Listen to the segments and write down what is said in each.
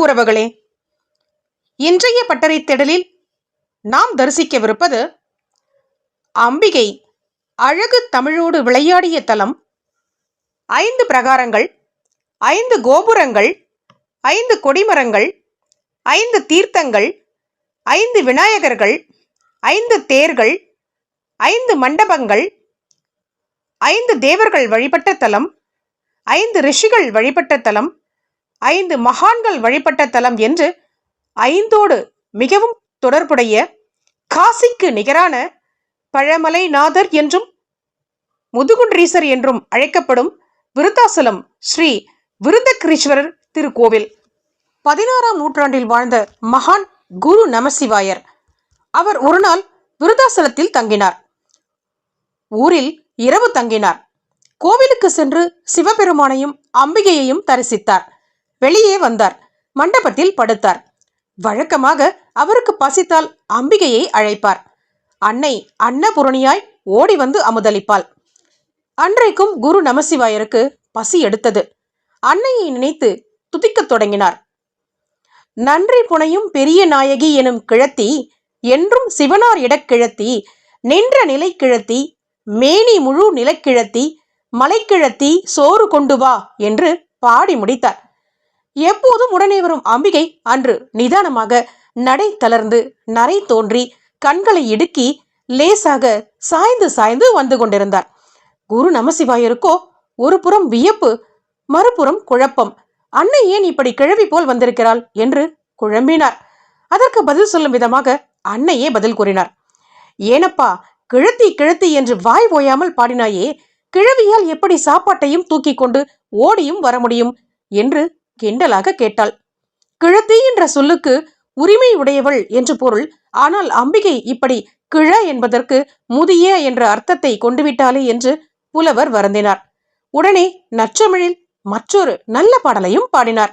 வணக்கம் உறவுகளே இன்றைய பட்டறை திடலில் நாம் தரிசிக்கவிருப்பது அம்பிகை அழகு தமிழோடு விளையாடிய தலம் ஐந்து பிரகாரங்கள் ஐந்து கோபுரங்கள் ஐந்து கொடிமரங்கள் ஐந்து தீர்த்தங்கள் ஐந்து விநாயகர்கள் ஐந்து தேர்கள் ஐந்து மண்டபங்கள் ஐந்து தேவர்கள் வழிபட்ட தலம் ஐந்து ரிஷிகள் வழிபட்ட தலம் ஐந்து மகான்கள் வழிபட்ட தலம் என்று ஐந்தோடு மிகவும் தொடர்புடைய காசிக்கு நிகரான பழமலைநாதர் என்றும் முதுகுன்றீசர் என்றும் அழைக்கப்படும் விருத்தாசலம் ஸ்ரீ விருந்தகிரீஸ்வரர் திருக்கோவில். பதினாறாம் நூற்றாண்டில் வாழ்ந்த மகான் குரு நமசிவாயர். அவர் ஒரு நாள் விருதாசலத்தில் தங்கினார். ஊரில் இரவு தங்கினார். கோவிலுக்கு சென்று சிவபெருமானையும் அம்பிகையையும் தரிசித்தார். வெளியே வந்தார். மண்டபத்தில் படுத்தார். வழக்கமாக அவருக்கு பசித்தால் அம்பிகையை அழைப்பார். அன்னை அன்னபூரணியாய் ஓடி வந்து அமுதளிப்பாள். அன்றைக்கும் குரு நமசிவாயருக்கு பசி எடுத்தது. அன்னையை நினைத்து துதிக்கத் தொடங்கினார். நன்றி புனையும் பெரிய நாயகி எனும் கிழத்தி என்றும் சிவனார் இடக்கிழத்தி நின்ற நிலை கிழத்தி மேனி முழு நிலக்கிழத்தி மலைக்கிழத்தி சோறு கொண்டு வா என்று பாடி முடித்தார். எப்போதும் உடனே வரும் அம்பிகை அன்று நிதானமாக நடை தளர்ந்து நரை தோன்றி கண்களை இடுக்கி லேசாக சாய்ந்து சாய்ந்து வந்து கொண்டிருந்தார். குரு நமசிவாயருக்கோ ஒரு புறம் வியப்பு மறுபுறம் குழப்பம். அன்னை ஏன் இப்படி கிழவி போல் வந்திருக்கிறாள் என்று குழம்பினார். அதற்கு பதில் சொல்லும் விதமாக அன்னையே பதில் கூறினார். ஏனப்பா கிழத்தி கிழத்தி என்று வாய் ஓயாமல் பாடினாயே கிழவியால் எப்படி சாப்பாட்டையும் தூக்கி கொண்டு ஓடியும் வர முடியும்? என்று கிண்டலாக கேட்டாள். கிழத்தி என்ற சொல்லுக்கு உரிமை உடையவள் என்று பொருள். ஆனால் அம்பிகை இப்படி கிழ என்பதற்கு முதிய என்ற அர்த்தத்தை கொண்டுவிட்டாளே என்று புலவர் வருந்தினார். உடனே நற்றமிழில் மற்றொரு நல்ல பாடலையும் பாடினார்.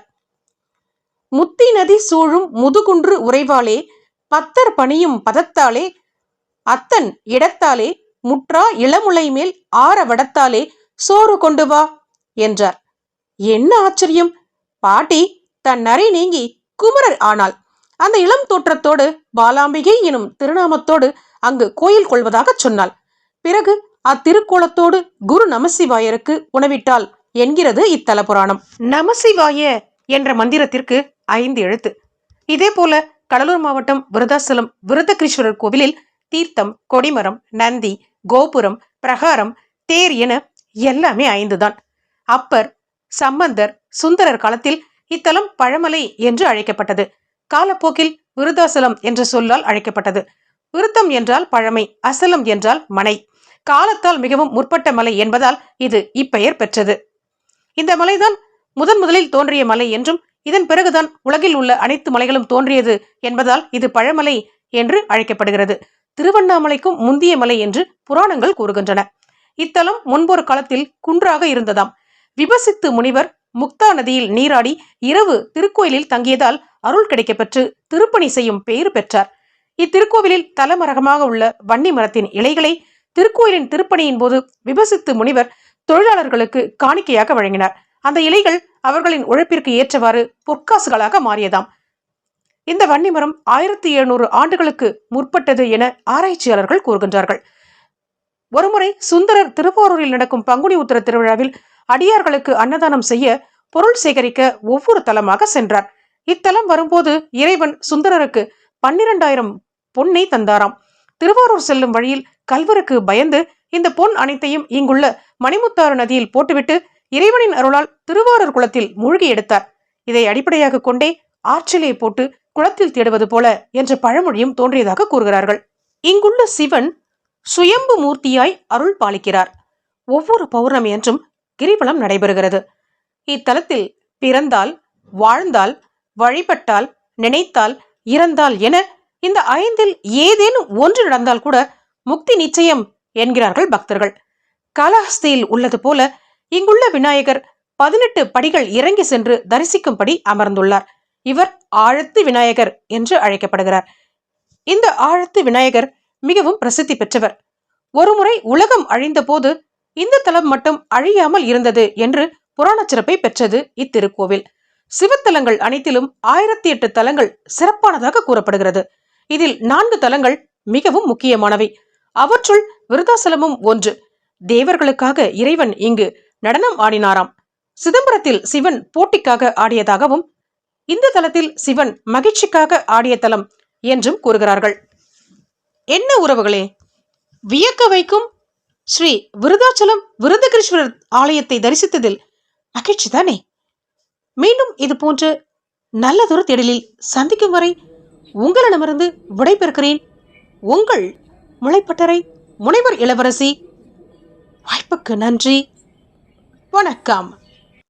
முத்தி நதி சூழும் முதுகுன்று உறைவாளே பத்தர் பணியும் பதத்தாலே அத்தன் இடத்தாலே முற்றா இளமுலை மேல் ஆற வடத்தாலே சோறு கொண்டு வா என்றார். என்ன ஆச்சரியம்! பாட்டி தன் நரை நீங்கி குமரர் ஆனாள். அந்த இளம் தோற்றத்தோடு பாலாம்பிகை எனும் திருநாமத்தோடு அங்கு கோயில் கொள்வதாகச் சொன்னாள். பிறகு அத்திருக்கோலத்தோடு குரு நமசிவாயருக்கு உணவிட்டாள் என்கிறது இத்தல புராணம் நமசிவாய என்ற மந்திரத்திற்கு ஐந்து எழுத்து. இதே போல கடலூர் மாவட்டம் விருதாசலம் விருதகிரீஸ்வரர் கோவிலில் தீர்த்தம் கொடிமரம் நந்தி கோபுரம் பிரகாரம் தேர் என எல்லாமே ஐந்துதான். அப்பர் சம்பந்தர் சுந்தரர் காலத்தில் இத்தலம் பழமலை என்று அழைக்கப்பட்டது. காலப்போக்கில் விருதாசலம் என்ற சொல்லால் அழைக்கப்பட்டது. விருத்தம் என்றால் பழமை அசலம் என்றால் மனை. காலத்தால் மிகவும் முற்பட்ட மலை என்பதால் இது இப்பெயர் பெற்றது. இந்த மலைதான் முதன் முதலில் தோன்றிய மலை என்றும் இதன் பிறகுதான் உலகில் உள்ள அனைத்து மலைகளும் தோன்றியது என்பதால் இது பழமலை என்று அழைக்கப்படுகிறது. திருவண்ணாமலைக்கும் முந்திய மலை என்று புராணங்கள் கூறுகின்றன. இத்தலம் முன்பொரு காலத்தில் குன்றாக இருந்ததாம். விபசித்து முனிவர் முக்தா நதியில் நீராடி இரவு திருக்கோயிலில் தங்கியதால் அருள் கிடைக்கப்பெற்று திருப்பணி செய்யும் பேறு பெற்றார். இத்திருக்கோவிலில் தலமரகமாக உள்ள வன்னி மரத்தின் இலைகளை திருக்கோயிலின் திருப்பணியின் போது விபசித்து முனிவர் தொழிலாளர்களுக்கு காணிக்கையாக வழங்கினார். அந்த இலைகள் அவர்களின் உழைப்பிற்கு ஏற்றவாறு பொற்காசுகளாக மாறியதாம். இந்த வன்னிமரம் ஆயிரத்தி எழுநூறு ஆண்டுகளுக்கு முற்பட்டது என ஆராய்ச்சியாளர்கள் கூறுகின்றார்கள். ஒருமுறை சுந்தரர் திருவாரூரில் நடக்கும் பங்குனி உத்தர திருவிழாவில் அடியார்களுக்கு அன்னதானம் செய்ய பொருள் சேகரிக்க ஒவ்வொரு தலமாக சென்றார். இத்தலம் வரும்போது இறைவன் சுந்தரருக்கு பன்னிரண்டாயிரம் பொன்னை தந்தாராம். திருவாரூர் செல்லும் வழியில் கல்வருக்கு பயந்து இந்த பொன் அனைத்தையும் இங்குள்ள மணிமுத்தாறு நதியில் போட்டுவிட்டு இறைவனின் அருளால் திருவாரூர் குளத்தில் மூழ்கி எடுத்தார். இதை அடிப்படையாக கொண்டே ஆற்றிலே போட்டு குளத்தில் தேடுவது போல என்ற பழமொழியும் தோன்றியதாக கூறுகிறார்கள். இங்குள்ள சிவன் சுயம்பு மூர்த்தியாய் அருள் பாலிக்கிறார். ஒவ்வொரு பௌர்ணமி என்றும் கிரிவலம் நடைபெறுகிறது. இத்தலத்தில் பிறந்தால் வாழ்ந்தால் வழிபட்டால் நினைத்தால் இறந்தால் என இந்த ஐந்தில் ஏதேனும் ஒன்று நடந்தால் கூட முக்தி நிச்சயம் என்கிறார்கள் பக்தர்கள். காலஹஸ்தியில் உள்ளது போல இங்குள்ள விநாயகர் பதினெட்டு படிகள் இறங்கி சென்று தரிசிக்கும்படி அமர்ந்துள்ளார். இவர் ஆழத்து விநாயகர் என்று அழைக்கப்படுகிறார். இந்த ஆழத்து விநாயகர் மிகவும் பிரசித்தி பெற்றவர். ஒருமுறை உலகம் அழிந்தபோது இந்த தலம் மட்டும் அழியாமல் இருந்தது என்று புராண சிறப்பை பெற்றது இத்திருக்கோவில். சிவத்தலங்கள் அனைத்திலும் ஆயிரத்தி எட்டு தலங்கள் சிறப்பானதாக கூறப்படுகிறது. இதில் நான்கு தலங்கள் மிகவும் முக்கியமானவை. அவற்றுள் விருதாசலமும் ஒன்று. தேவர்களுக்காக இறைவன் இங்கு நடனம் ஆடினாராம். சிதம்பரத்தில் சிவன் போட்டிக்காக ஆடியதாகவும் இந்த தலத்தில் சிவன் மகிழ்ச்சிக்காக ஆடிய தலம் என்றும் கூறுகிறார்கள். என்ன உறவுகளே? வியக்க வைக்கும் ஸ்ரீ விருதாச்சலம் விருதகிரீஸ்வரர் ஆலயத்தை தரிசித்ததில் மகிழ்ச்சி தானே? மீண்டும் இது போன்ற நல்லதொரு தேடலில் சந்திக்கும் வரை உங்களிடமிருந்து விடைபெறுகிறேன். உங்கள் முளைப்பட்டறை முனைவர் இளவரசி. வாய்ப்புக்கு நன்றி. வணக்கம்.